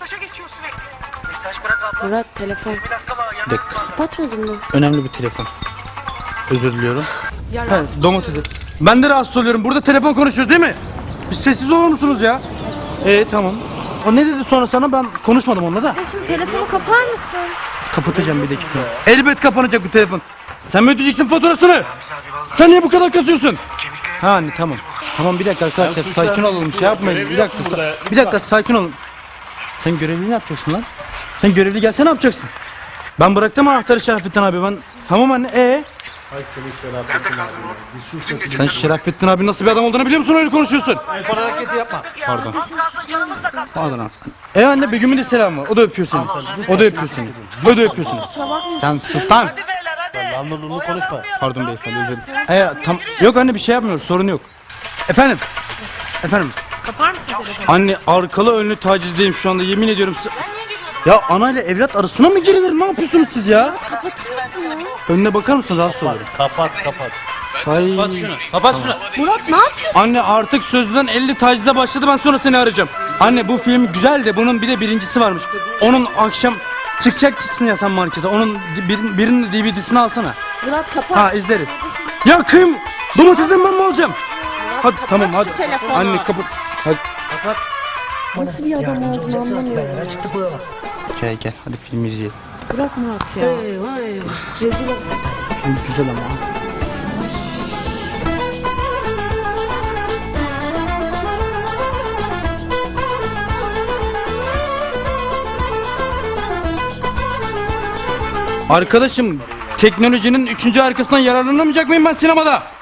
Mesaja geçiyor sürekli. Mesaj bırak abla. Murat telefon. Bir dakika dakika. Kapatmadın mı? Önemli bir telefon. Özür diliyorum. Ha, domates. Ben de rahatsız oluyorum. Burada telefon konuşuyoruz değil mi? Bir sessiz olur musunuz ya? Ee tamam. O ne dedi sonra sana ben konuşmadım onunla da. Şimdi telefonu kapar mısın? Kapatacağım bir dakika. Elbet kapanacak bu telefon. Sen mi ödeyeceksin faturasını? Sen niye bu kadar kasıyorsun? Ha anne tamam. Tamam bir dakika arkadaşlar sakin olalım şey yapmayın. Bir dakika sa- bir dakika sakin olun. Sen görevli ne yapacaksın lan? Sen görevli gelse ne yapacaksın? Ben bıraktım anahtarı Şerafettin abi ben. Tamam anne ee? Sen Şerafettin abi nasıl bir adam olduğunu biliyor musun öyle konuşuyorsun? Telefon hareketi yapma. Pardon. Pardon hanımefendi. E anne Begüm'ün de selamı var. O da öpüyor seni. O da öpüyor seni. O da öpüyor seni. Sen sus lan. Anladığını konuşma. Pardon beyefendi özür dilerim. E, tam, yok anne bir şey yapmıyoruz sorun yok. Efendim. Efendim. Kapar mısın telefonu? Anne arkalı önlü tacizdeyim şu anda yemin ediyorum size. Ya ana ile evlat arasına mı girilir? Ne yapıyorsunuz siz ya? Kapatır mısın ya? Önüne bakar mısın rahatsız olurum. Kapat kapat. Hay. Kapat şunu. Murat ne yapıyorsun? Anne artık sözden 50 tacize başladı ben sonra seni arayacağım. Anne bu film güzel de bunun bir de birincisi varmış. Onun akşam çıkacak gitsin ya sen markete. Onun bir, birinin DVD'sini alsana. Murat kapat. Ha izleriz. Ya kıyım. Domatesten ben mi olacağım? Hadi tamam kapat hadi. şu telefonu. Anne kapat. Hadi. Nasıl bir adam olduğunu anlamıyorum. Beraber çıktık bu yola. Gel gel hadi film izleyelim. Bırak Murat ya. Rezil oldum. Film güzel ama. Arkadaşım teknolojinin üçüncü arkasından yararlanamayacak mıyım ben sinemada?